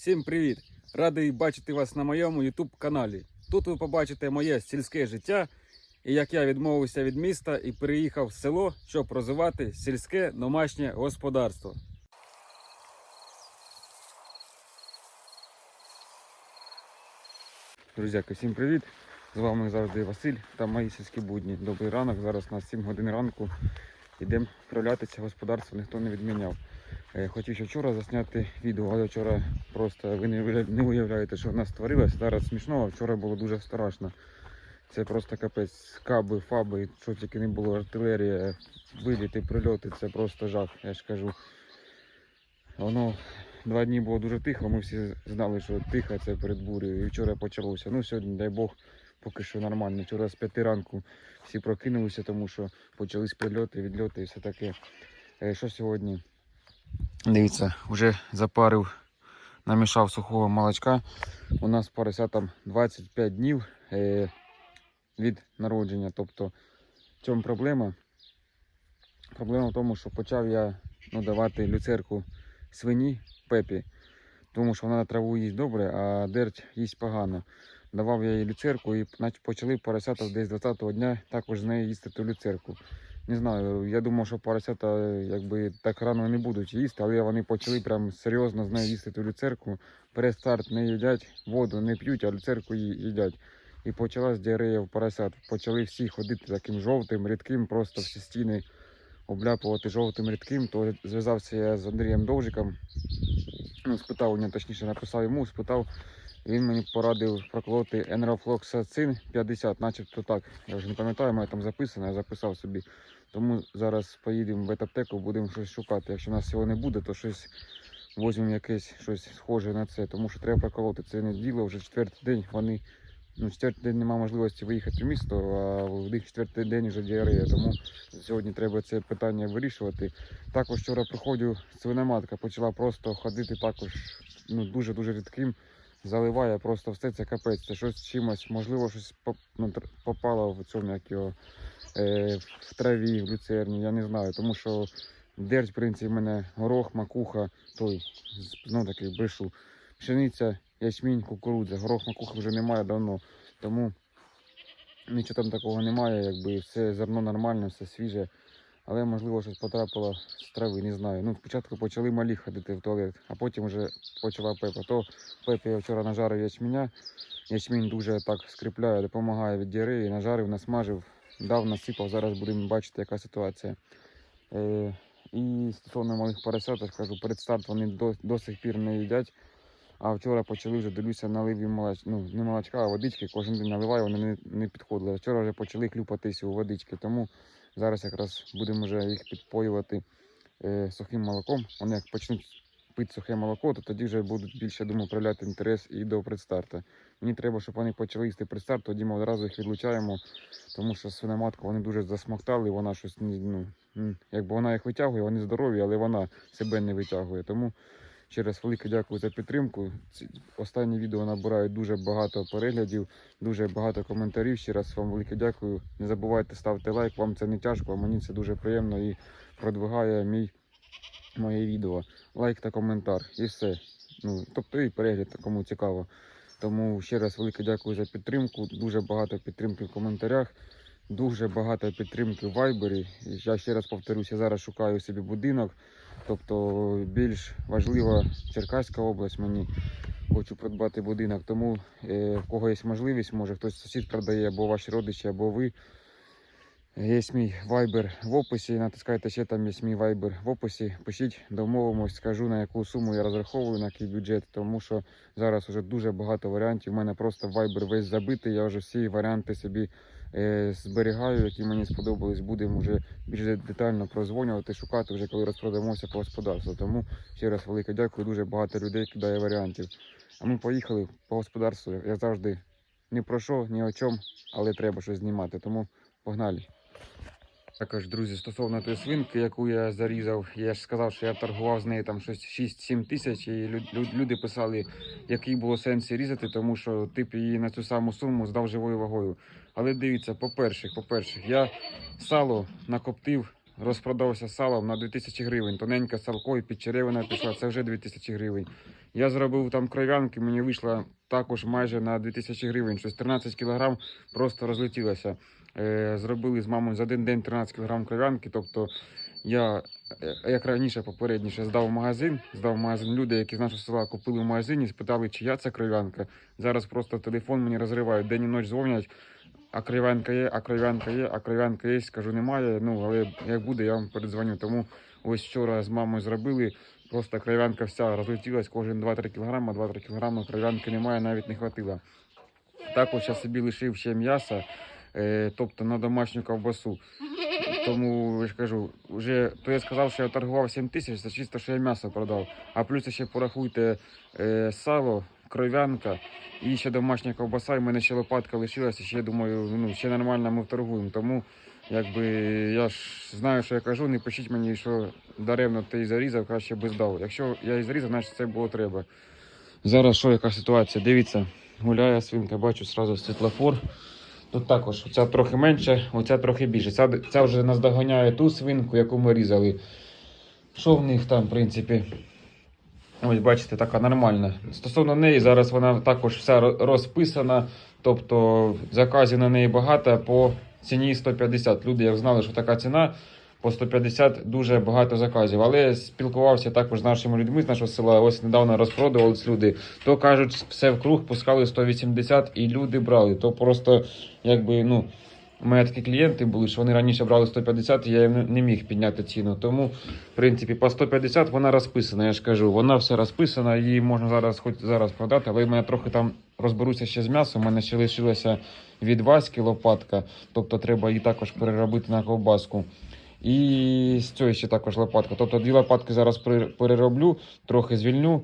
Всім привіт! Радий бачити вас на моєму YouTube каналі. Тут ви побачите моє сільське життя і як я відмовився від міста і переїхав в село, щоб розвивати сільське домашнє господарство. Друзяки, всім привіт! З вами завжди Василь та мої сільські будні. Добрий ранок. Зараз у нас 7 годин ранку. Йдемо вправлятися, господарство ніхто не відміняв. Е, Хотів ще вчора засняти відео, але вчора просто ви не уявляєте, що в нас творилось. Зараз смішно, а вчора було дуже страшно. Це просто капець. Каби, фаби, що тільки не було, артилерія, виліти, прильоти, це просто жах, я ж кажу. Воно два дні було дуже тихо, ми всі знали, що тихо це перед бурею. І вчора почалося. Ну сьогодні, дай Бог, поки що нормально. Вчора з п'яти ранку всі прокинулися, тому що почались прильоти, відльоти і все таке. Е, Що сьогодні? Дивіться, вже запарив, намішав сухого молочка. У нас поросятам 25 днів е, від народження. Тобто, в чому проблема? Проблема в тому, що почав я ну, давати люцерку свині пепі, тому що вона траву їсть добре, а дерть їсть погано. Давав я їй люцерку і почали поросята десь 20-го дня також з нею їсти ту люцерку. Не знаю, я думав, що поросята е, якби так рано не будуть їсти, але вони почали прям серйозно з нею їсти ту люцерку. Перестарт не їдять, воду не п'ють, а люцерку їдять. І почалась діарея в поросят. Почали всі ходити таким жовтим, рідким, просто всі стіни обляпувати жовтим рідким. То зв'язався я з Андрієм Довжиком. Ну, спитав у точніше написав йому, спитав. Він мені порадив проколоти енерофлоксацин 50, начебто так. Я вже не пам'ятаю, має там записано, я записав собі. Тому зараз поїдемо в аптеку, будемо щось шукати. Якщо у нас цього не буде, то щось візьмемо якесь щось схоже на це. Тому що треба проколоти. Це не діло, вже четвертий день. Вони ну, четвертий день немає можливості виїхати в місто, а в них четвертий день вже діарея. Тому сьогодні треба це питання вирішувати. Також вчора приходив свиноматка, почала просто ходити також ну, дуже-дуже рідким заливає просто все це капець. Це щось чимось, можливо, щось ну, попало в цьому, як його, в траві, в люцерні, я не знаю. Тому що дерть, в принципі, в мене горох, макуха, той, знов таки брешу. Пшениця, ячмінь, кукурудза. Горох, макуха вже немає давно. Тому нічого там такого немає, якби все зерно нормальне, все свіже. Але можливо щось потрапило з трави, не знаю. Ну, спочатку почали малі ходити в туалет, а потім вже почала пепа. То Пепі я вчора нажарив ячменя. Ячмінь дуже так скріпляє, допомагає від діареї. Нажарив, насмажив, дав, насипав. Зараз будемо бачити, яка ситуація. Е, і стосовно малих поросят, кажу, перед старт вони до, до сих пір не їдять. А вчора почали вже дивлюся, налив їм молоч... ну, не молочка, а водички. Кожен день наливаю, вони не, не підходили. Вчора вже почали клюпатися у водички. Тому зараз якраз будемо вже їх підпоювати е, сухим молоком. Вони як почнуть пити сухе молоко, то тоді вже будуть більше думаю, проявляти інтерес і до предстарта. Мені треба, щоб вони почали їсти предстарт, тоді ми одразу їх відлучаємо, тому що свиноматку вони дуже засмоктали, вона щось ну, якби вона їх витягує, вони здорові, але вона себе не витягує. Тому ще раз велике дякую за підтримку. Останні відео набирають дуже багато переглядів, дуже багато коментарів. Ще раз вам велике дякую. Не забувайте ставити лайк, вам це не тяжко, а мені це дуже приємно і продвигає мій моє відео. Лайк та коментар і все. Ну, тобто і перегляд, кому цікаво. Тому ще раз велике дякую за підтримку. Дуже багато підтримки в коментарях, дуже багато підтримки в вайбері. Я ще раз повторюся, зараз шукаю собі будинок. Тобто більш важлива Черкаська область мені. Хочу придбати будинок. Тому е, в кого є можливість, може хтось сусід продає, або ваші родичі, або ви. Є мій вайбер в описі. Натискайте ще там є мій вайбер в описі. Пишіть, домовимось, скажу на яку суму я розраховую, на який бюджет, тому що зараз вже дуже багато варіантів. У мене просто вайбер весь забитий. Я вже всі варіанти собі е, зберігаю, які мені сподобались. Будемо вже більш детально прозвонювати, шукати вже коли розпродамося по господарству. Тому ще раз велике дякую. Дуже багато людей кидає варіантів. А ми поїхали по господарству. Я завжди ні про що, ні о чому, але треба щось знімати. Тому погнали. Також, друзі, стосовно тої свинки, яку я зарізав, я ж сказав, що я торгував з нею там щось 6-7 тисяч, і лю- лю- люди писали, який було сенс різати, тому що тип її на цю саму суму здав живою вагою. Але дивіться, по-перше, по-перше, я сало накоптив розпродався салом на 2000 гривень. Тоненьке салко і підчеревина пішла, це вже 2000 гривень. Я зробив там кров'янки, мені вийшло також майже на 2000 гривень. Щось 13 кілограм просто розлетілося. Е, зробили з мамою за один день 13 кілограм кров'янки. Тобто я, е, як раніше, попередніше, здав в магазин, здав в магазин люди, які з нашого села купили в магазині, спитали, чия це кров'янка. Зараз просто телефон мені розривають, день і ніч дзвонять. А кров'янка є, а кров'янка є, а кров'янка є. Скажу, немає. Ну, але як буде, я вам передзвоню. Тому ось вчора з мамою зробили. Просто кров'янка вся розлетілась, кожен 2-3 кілограма, 2-3 кілограма кров'янки немає, навіть не хватило. Також я собі лишив ще м'яса, тобто на домашню ковбасу. Тому я ж кажу, вже то я сказав, що я торгував 7 тисяч, це чисто, що я м'ясо продав. А плюс ще порахуйте е, сало, кров'янка і ще домашня ковбаса, і в мене ще лопатка лишилася. Ще я думаю, ну ще нормально ми торгуємо. Тому якби я ж знаю, що я кажу, не пишіть мені, що даремно ти зарізав, краще би здав. Якщо я і зарізав, значить це було треба. Зараз що, яка ситуація? Дивіться, гуляє свинка, бачу зразу світлофор. Тут також оця трохи менше, оця трохи більше. Ця, ця вже наздоганяє ту свинку, яку ми різали. Що в них там, в принципі? Ось, бачите, така нормальна. Стосовно неї, зараз вона також вся розписана, тобто заказів на неї багато по ціні 150. Люди, як знали, що така ціна, по 150 дуже багато заказів. Але спілкувався також з нашими людьми з нашого села. Ось недавно розпродувались люди. То кажуть, все вкруг пускали 180 і люди брали. То просто якби ну. У мене такі клієнти були, що вони раніше брали 150, і я не- міг підняти ціну. Тому, в принципі, по 150 вона розписана, я ж кажу. Вона все розписана, її можна зараз хоч зараз продати, але в мене трохи там розберуся ще з м'ясом. У мене ще лишилася від Васьки лопатка, тобто треба її також переробити на ковбаску. І з цієї ще також лопатка. Тобто дві лопатки зараз пере- перероблю, трохи звільню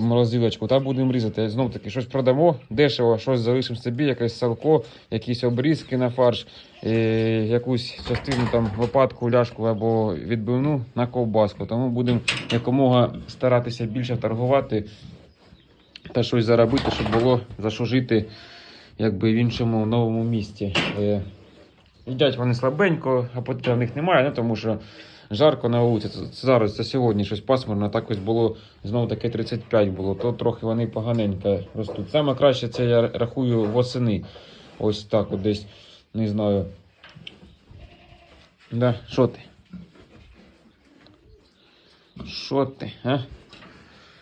морозилочку та будемо різати. Знов таки щось продамо дешево, щось залишимо собі, якесь салко, якісь обрізки на фарш, е, якусь частину там лопатку, ляшку або відбивну на ковбаску. Тому будемо якомога старатися більше торгувати та щось заробити, щоб було за що жити якби в іншому новому місті. Їдять вони слабенько, апетиту в них немає, ну, тому що жарко на вулиці. Це, зараз, це сьогодні щось пасмурно, так ось було знову таке 35 було, то трохи вони поганенько ростуть. Саме краще це я рахую восени. Ось так от десь, не знаю. Да, що ти? Що ти, а?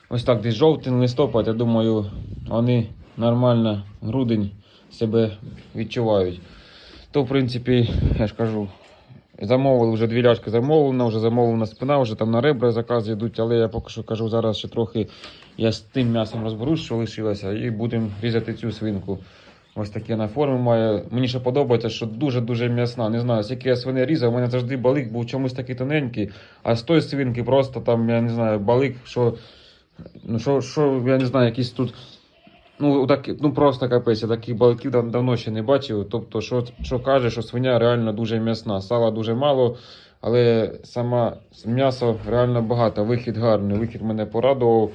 Ось так десь жовтень, листопад, я думаю, вони нормально грудень себе відчувають. То, в принципі, я ж кажу, замовили вже дві ляшки замовлено, вже замовлена спина, вже там на ребра закази йдуть, але я поки що кажу, зараз ще трохи я з тим м'ясом розберусь, що лишилося, і будемо різати цю свинку. Ось такі на форми має. Мені ще подобається, що дуже-дуже м'ясна. Не знаю, скільки я свини різав, у мене завжди балик був чомусь такий тоненький, а з тої свинки просто там, я не знаю, балик, що. Ну, що, що я не знаю, якісь тут. Ну, так, ну просто капець, я таких баликів дав- давно ще не бачив. Тобто, що, що каже, що свиня реально дуже м'ясна. Сала дуже мало, але сама м'ясо реально багато. Вихід гарний. Вихід мене порадував.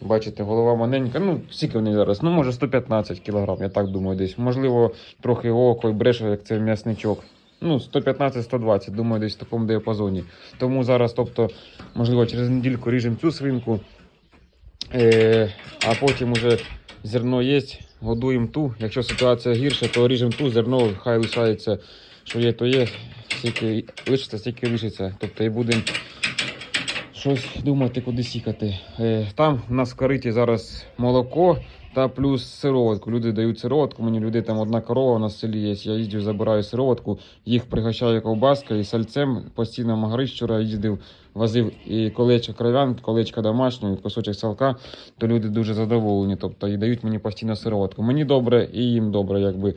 Бачите, голова маленька. Ну, скільки в неї зараз? Ну, може 115 кг, я так думаю, десь. Можливо, трохи око і бреше, як це м'ясничок. Ну, 115-120, думаю, десь в такому діапазоні. Тому зараз, тобто, можливо, через недільку ріжемо цю свинку. Е, а потім уже зерно є, годуємо ту. Якщо ситуація гірша, то ріжемо ту, зерно хай лишається, що є, то є. Стільки лишиться, стільки лишиться. Тобто і будемо щось думати, куди сікати. Е, там у нас в кориті зараз молоко та плюс сироватку. Люди дають сироватку. Мені люди там одна корова у нас селі є. Я їздю, забираю сироватку, їх пригощаю ковбаскою і сальцем. Постійно Магарич вчора їздив, возив і колечко кров'янки, колечко домашнього, і кусочок салка, то люди дуже задоволені. Тобто і дають мені постійно сироватку. Мені добре і їм добре, якби.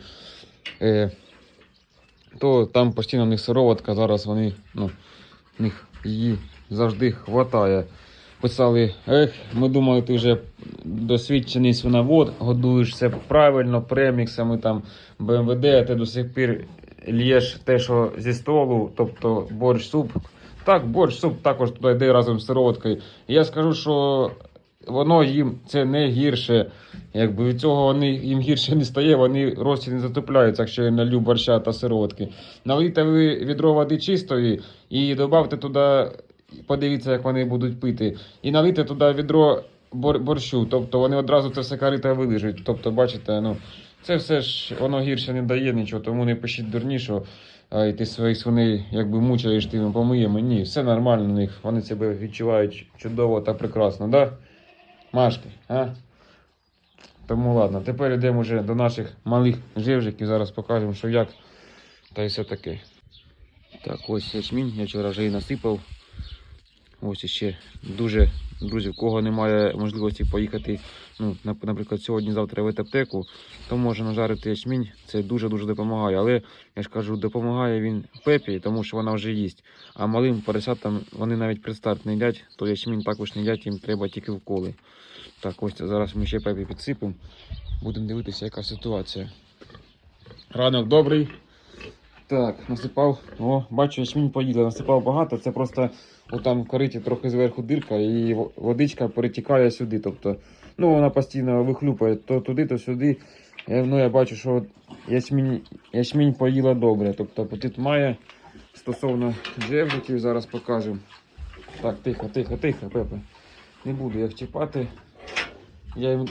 Е, то там постійно в них сироватка, зараз вони, ну, в них її завжди хватає. Писали, ех, ми думали, ти вже досвідчений свиновод, годуєш все правильно, преміксами, там, БМВД, а ти до сих пір л'єш те, що зі столу, тобто борщ, суп. Так, борщ, суп також туди йде разом з сироваткою. Я скажу, що воно їм це не гірше. Якби від цього вони їм гірше не стає, вони рості не затопляються, якщо я налю борща та сиротки. Налийте ви відро води чистої і додавте туди, подивіться, як вони будуть пити. І налийте туди відро бор- борщу. Тобто вони одразу це все карита вилижуть. Тобто, бачите, ну це все ж воно гірше не дає нічого, тому не пишіть дурні, що а, і ти своїх свиней якби мучаєш тими помиємо. Ні, все нормально у них. Вони себе відчувають чудово та прекрасно, да? Машки, а? Тому ладно, тепер йдемо вже до наших малих живжиків, зараз покажемо, що як, та й все таке. Так, ось ячмінь, я вчора вже і насипав. Ось ще дуже, друзі, в кого немає можливості поїхати, ну, наприклад, сьогодні-завтра в аптеку, то може нажарити ячмінь. Це дуже-дуже допомагає. Але я ж кажу, допомагає він пепі, тому що вона вже їсть. А малим поросятам вони навіть предстарт не їдять, то ячмінь також не їдять, їм треба тільки вколи. Так, ось зараз ми ще пепі підсипемо. Будемо дивитися, яка ситуація. Ранок добрий. Так, насипав. О, бачу, ячмінь поїли. Насипав багато. Це просто отам в кориті трохи зверху дирка і водичка перетікає сюди. Тобто, ну вона постійно вихлюпає то туди, то сюди. Я, ну, я бачу, що ячмінь, ячмінь поїла добре. Тобто апетит має. Стосовно джевжиків зараз покажемо. Так, тихо, тихо, тихо, Пепе. Не буду їх чіпати. Я їм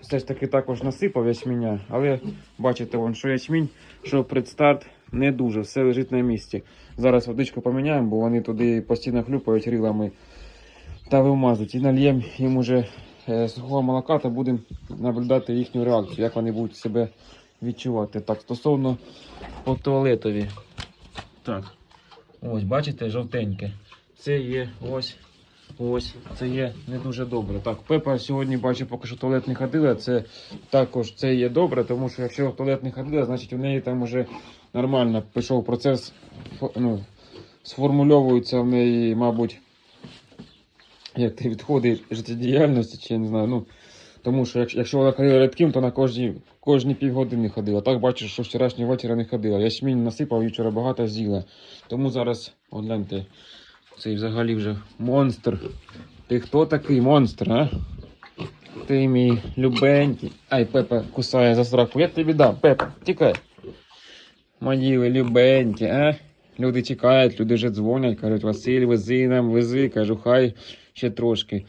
все ж таки також насипав ячменя, але бачите, вон, що ячмінь, що предстарт не дуже, все лежить на місці. Зараз водичку поміняємо, бо вони туди постійно хлюпають рилами та вимазують. І нальємо їм уже е, сухого молока та будемо наблюдати їхню реакцію, як вони будуть себе відчувати. Так, стосовно по туалетові. Так, ось, бачите, жовтеньке. Це є ось. Ось, це є не дуже добре. Так, Пепа сьогодні бачу, поки що туалет не ходила. Це також це є добре, тому що якщо туалет не ходила, значить у неї там вже нормально пішов процес, ну, сформульовується в неї, мабуть, як ти відходи життєдіяльності, чи я не знаю. Ну, тому що якщо, вона ходила рядким, то на кожні, кожні півгодини ходила. Так бачу, що вчорашнього вечора не ходила. Ячмінь насипав і вчора багато з'їла. Тому зараз, от гляньте, цей взагалі вже монстр. Ти хто такий монстр, а? Ти мій любенький. Ай, Пепа кусає за сраку. Я тобі дам, Пепа, тікай. Мої ви любенькі, а? Люди чекають, люди вже дзвонять, кажуть, Василь, вези нам, вези. Кажу, хай ще трошки.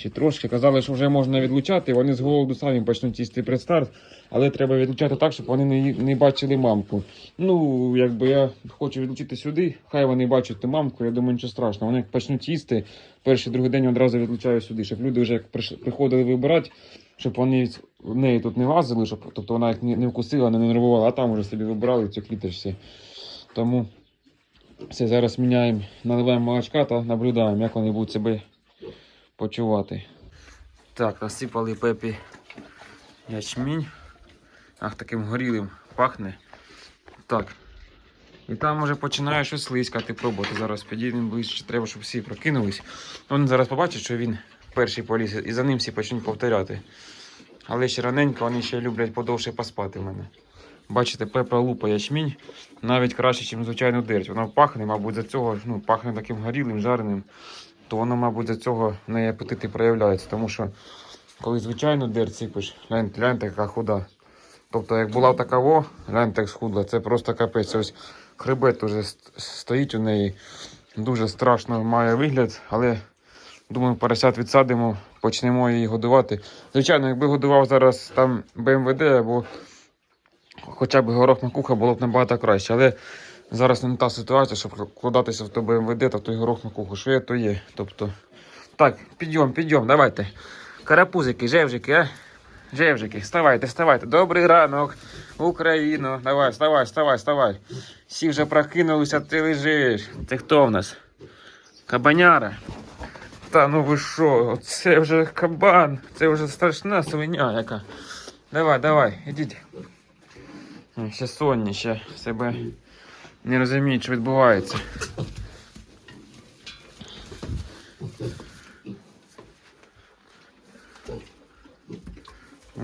Ще трошки. Казали, що вже можна відлучати, вони з голоду самі почнуть їсти предстарт, але треба відлучати так, щоб вони не, не бачили мамку. Ну, якби я хочу відлучити сюди, хай вони бачать мамку, я думаю, нічого страшного. Вони як почнуть їсти, перший другий день одразу відлучаю сюди, щоб люди вже як приходили вибирати, щоб вони в неї тут не лазили, щоб тобто вона їх не, вкусила, не нервувала, а там вже собі вибирали ці кліточці. Тому все, зараз міняємо, наливаємо молочка та наблюдаємо, як вони будуть себе почувати. Так, насипали пепі ячмінь. Ах, таким горілим пахне. Так. І там вже починає щось слизькати, пробувати. Зараз підійдемо ближче, треба, щоб всі прокинулись. Вони зараз побачать, що він перший поліз, і за ним всі почнуть повторяти. Але ще раненько вони ще люблять подовше поспати в мене. Бачите, пепа лупа ячмінь навіть краще, ніж звичайну дерть. Воно пахне, мабуть, за цього ну, пахне таким горілим, жареним, то воно, мабуть, за цього неї апетит і проявляється. Тому що коли звичайну дерть сипиш, гляньте, гляньте, яка худа. Тобто, як була така во, гляньте, як схудла, це просто капець. Ось хребет уже стоїть у неї. Дуже страшно має вигляд, але думаю, поросят відсадимо, почнемо її годувати. Звичайно, якби годував зараз там БМВД або хоча б горох макуха було б набагато краще. Але зараз не та ситуація, щоб вкладатися в то БМВД та той горох макуху. Що є, то є. Тобто, так, підйом, підйом, давайте. Карапузики, жевжики, а? Жевжики, вставайте, вставайте. Добрий ранок, Україно. Давай, вставай, вставай, вставай. Всі вже прокинулися, ти лежиш. Це хто в нас? Кабаняра. Та ну ви що, це вже кабан, це вже страшна свиня яка. Давай, давай, ідіть. Ще сонні, ще себе не розуміють, що відбувається.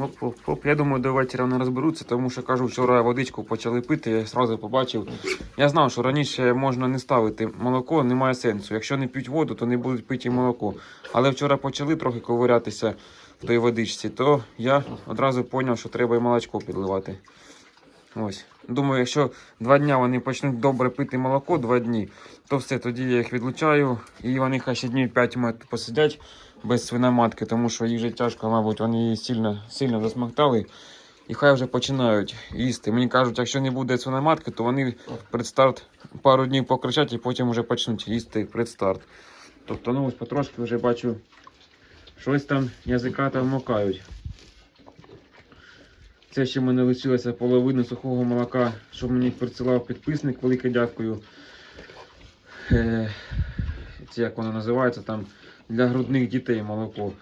Оп, оп, оп. Я думаю, до вечора вони розберуться, тому що кажу, вчора водичку почали пити, я одразу побачив. Я знав, що раніше можна не ставити молоко, немає сенсу. Якщо не п'ють воду, то не будуть пити молоко. Але вчора почали трохи ковирятися в той водичці, то я одразу зрозумів, що треба і молочко підливати. Ось. Думаю, якщо два дні вони почнуть добре пити молоко, два дні, то все, тоді я їх відлучаю, і вони хай ще днів 5 мають посидять без свиноматки, тому що їх же тяжко, мабуть, вони її сильно, сильно засмоктали. І хай вже починають їсти. Мені кажуть, якщо не буде свиноматки, то вони предстарт пару днів покричать і потім вже почнуть їсти предстарт. Тобто, ну ось потрошки вже бачу, щось там язика там мокають. Це ще в мене лишилося половина сухого молока, що мені присилав підписник, велике дякую. Е, це як воно називається там для грудних дітей молоко.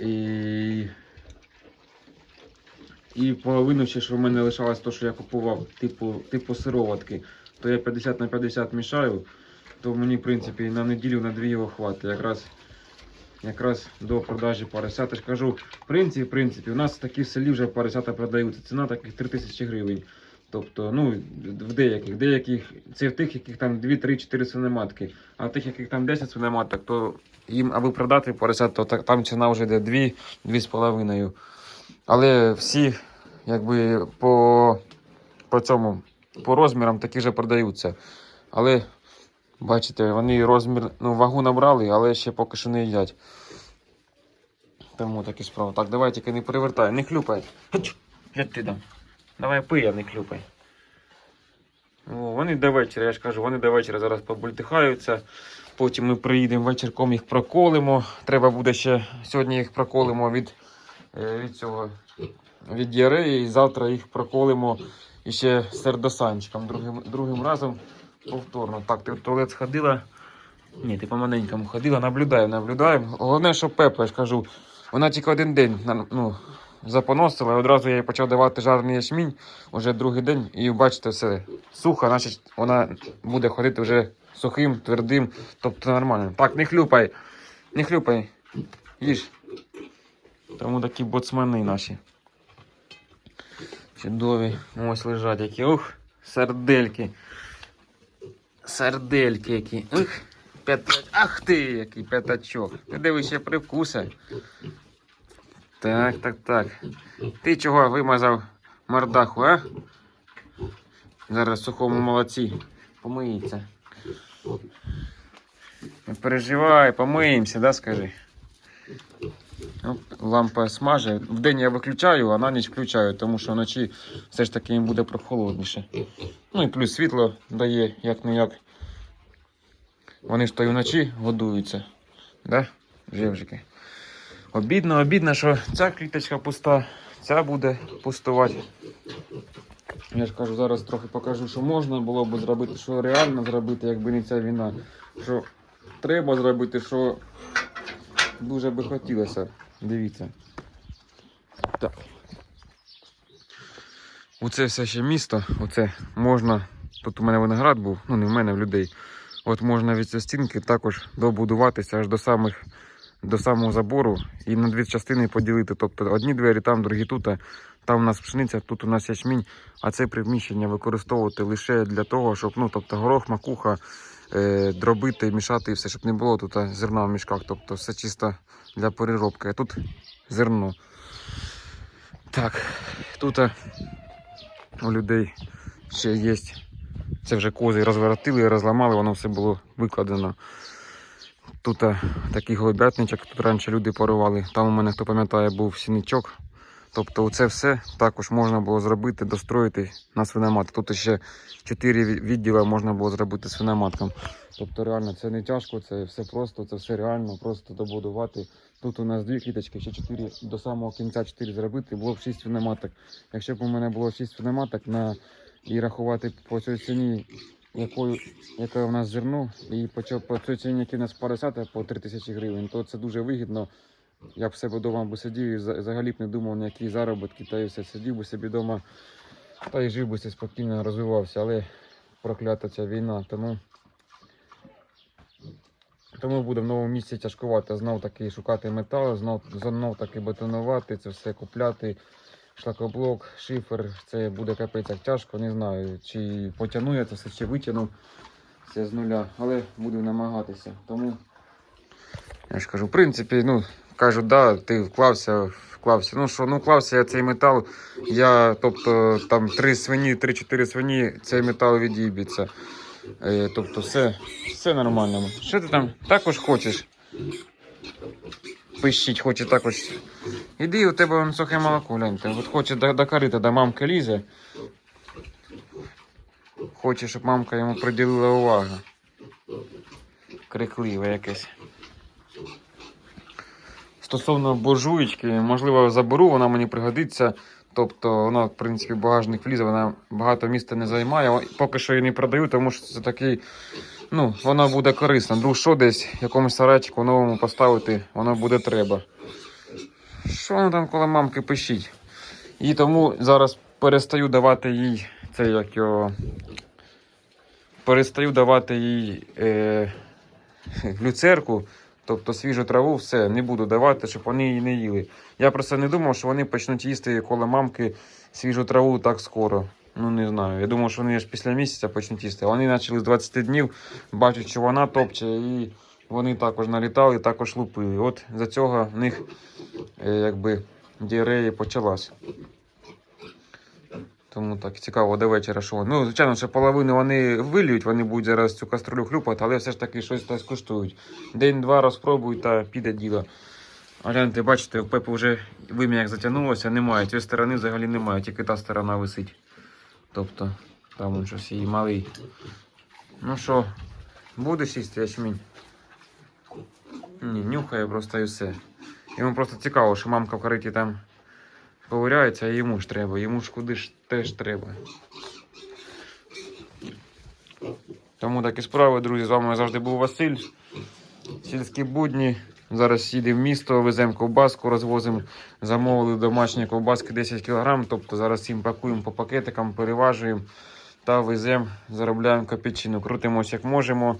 І, і половину ще, що в мене лишалось, то, що я купував, типу, типу сироватки, то я 50 на 50 мішаю, то мені, в принципі, на неділю, на дві його хватить. Якраз, якраз до продажі поросят. Я ж кажу, в принципі, в принципі, у нас такі в селі вже поросята продаються. Ціна таких 3000 гривень. Тобто, ну, в деяких, деяких, це в тих, яких там 2, 3, 4 свиноматки, а в тих, яких там 10 свиноматок, то їм, аби продати поросят, то там ціна вже йде 2, 2,5. Але всі, якби по, по цьому, по розмірам такі же продаються. Але, бачите, вони розмір, ну, вагу набрали, але ще поки що не їдять. Тому такі справи. Так, давай тільки не перевертай, не хлюпай. Я ти дам. Давай пий, а не хлюпай. О, вони до вечора, я ж кажу, вони до вечора зараз побультихаються. Потім ми приїдемо вечірком їх проколимо. Треба буде ще сьогодні їх проколимо від, е, від цього від діареї, і завтра їх проколимо іще сердосанчиком другим, другим разом повторно. Так, ти в туалет сходила. Ні, ти по-маленькому ходила, наблюдаємо, наблюдаємо. Головне, що Пепа, я ж кажу, вона тільки один день ну, запоносила, і одразу я їй почав давати жарний ячмінь уже другий день, і бачите, все сухо, значить вона буде ходити вже сухим, твердим, тобто нормально. Так, не хлюпай, не хлюпай, їж. Тому такі боцмани наші. Чудові. Ось лежать які. Ух, сердельки. Сердельки які. Ух, п'ята... Ах ти, який п'ятачок. Ти дивись ще привкуси. Так, так, так. Ти чого вимазав мордаху, а? Зараз сухому молоці. Помиється. Не переживай, помиємося, да, скажи. Оп, Лампа смаже. Вдень я виключаю, а на ніч включаю, тому що вночі все ж таки їм буде прохолодніше. Ну і плюс світло дає, як не як. Вони ж то і вночі годуються. Да? Жевжики. Обідно, обідно, що ця кліточка пуста, ця буде пустувати. Я ж кажу, зараз трохи покажу, що можна було б зробити, що реально зробити, якби не ця війна. Що треба зробити, що дуже би хотілося. Дивіться. Так. Оце все ще місто. Оце можна. Тут у мене виноград був, ну не в мене, в людей. От можна від цієї стінки також добудуватися аж до самих до самого забору і на дві частини поділити. Тобто одні двері там, другі тут. Там у нас пшениця, тут у нас ячмінь, а це приміщення використовувати лише для того, щоб ну, тобто горох, макуха, дробити, мішати і все, щоб не було тут зерна в мішках. Тобто все чисто для переробки. А тут зерно. Так, тут у людей ще є. Це вже кози розворотили, розламали, воно все було викладено. Тут такий голубятничок, тут раніше люди порували. Там у мене, хто пам'ятає, був сіничок. Тобто це все також можна було зробити, достроїти на свиномат. Тут ще 4 ві- відділи можна було зробити свиноматком. Тобто реально це не тяжко, це все просто, це все реально, просто добудувати. Тут у нас дві кліточки, ще 4 до самого кінця 4 зробити, було б 6 свиноматок. Якщо б у мене було 6 свиноматок на... і рахувати по цій ціні, якою, яке у нас зерно, і по, цій ціні, які у нас поросята по 3 тисячі гривень, то це дуже вигідно. Я б себе вдома би сидів і взагалі б не думав на які заробітки, та і все сидів би собі вдома та й жив би спокійно розвивався, але проклята ця війна, тому Тому буде в новому місці тяжкувати знов таки шукати метал, знов, знов таки бетонувати, це все купляти. Шлакоблок, шифер, це буде капець як тяжко, не знаю, чи потягну я це все, чи витягну це з нуля, але буду намагатися. Тому я ж кажу, в принципі, ну, кажуть, да, ти вклався, вклався. Ну що, ну вклався я цей метал. Я, тобто, там три свині, 3-4 свині, цей метал від'їбеться. Е, тобто, все, все нормально. Що ти там також хочеш? Пищить, хоче також. Іди, у тебе вон сухе молоко, гляньте. От хоче до, до корита, до мамки лізе. Хоче, щоб мамка йому приділила увагу. Крикливе якесь. Стосовно буржуєчки, можливо, заберу, вона мені пригодиться. Тобто вона, в принципі, багажник влізе, вона багато місця не займає. Поки що її не продаю, тому що це такий. Ну, вона буде корисна. Друг, що десь в якомусь сарайчику новому поставити, воно буде треба. Що воно там коло мамки пишіть? І тому зараз перестаю давати їй це як його. Перестаю давати їй е, люцерку, тобто свіжу траву, все, не буду давати, щоб вони її не їли. Я просто не думав, що вони почнуть їсти коло мамки свіжу траву так скоро. Ну не знаю. Я думав, що вони аж після місяця почнуть їсти. Вони почали з 20 днів, бачать, що вона топче, і вони також налітали, також лупили. От за цього в них е, якби діарея почалась. Тому так цікаво до вечора, що вони. Ну, звичайно, що половину вони виліють, вони будуть зараз цю каструлю хлюпати, але все ж таки щось та скуштують. День-два розпробують та піде діло. Гляньте, бачите, в Пепи вже вим'я як затягнулося, немає. Цієї сторони взагалі немає, тільки та сторона висить. Тобто, там он щось її малий. Ну що, будеш їсти ячмінь? Ні, нюхає просто і все. Йому просто цікаво, що мамка в кориті там ковиряється, а йому ж треба, йому ж куди ж теж треба. Тому такі справи, друзі. З вами завжди був Василь. Сільські будні. Зараз їдемо в місто, веземо ковбаску, розвозимо. Замовили домашні ковбаски 10 кг. Тобто зараз всім пакуємо по пакетикам, переважуємо та веземо, заробляємо копійчину. Крутимось як можемо.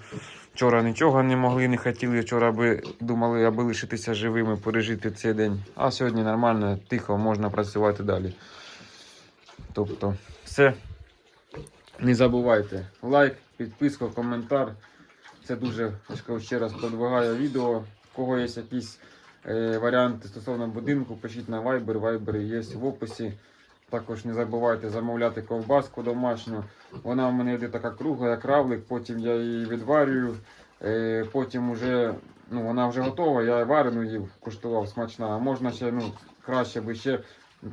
Вчора нічого не могли, не хотіли. Вчора би думали, аби лишитися живими, пережити цей день. А сьогодні нормально, тихо, можна працювати далі. Тобто, все. Не забувайте. Лайк, підписка, коментар. Це дуже ще раз продвигає відео. У кого є якісь е, варіанти стосовно будинку, пишіть на Viber. Viber є в описі. Також не забувайте замовляти ковбаску домашню. Вона в мене йде така кругла, як равлик, потім я її відварюю. Е, потім уже, ну, вона вже готова, я варену їв, куштував смачна. А можна ще ну, краще би ще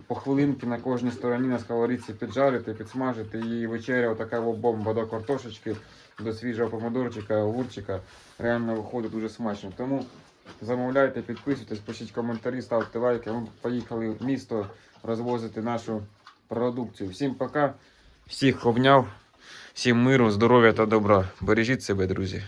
по хвилинки на кожній стороні на сковорідці піджарити, підсмажити і вечеря отака бомба до картошечки, до свіжого помидорчика, огурчика. Реально виходить дуже смачно. Тому замовляйте, підписуйтесь, пишіть коментарі, ставте лайки. Ми поїхали в місто розвозити нашу продукцію. Всім пока, всіх обняв, всім миру, здоров'я та добра. Бережіть себе, друзі.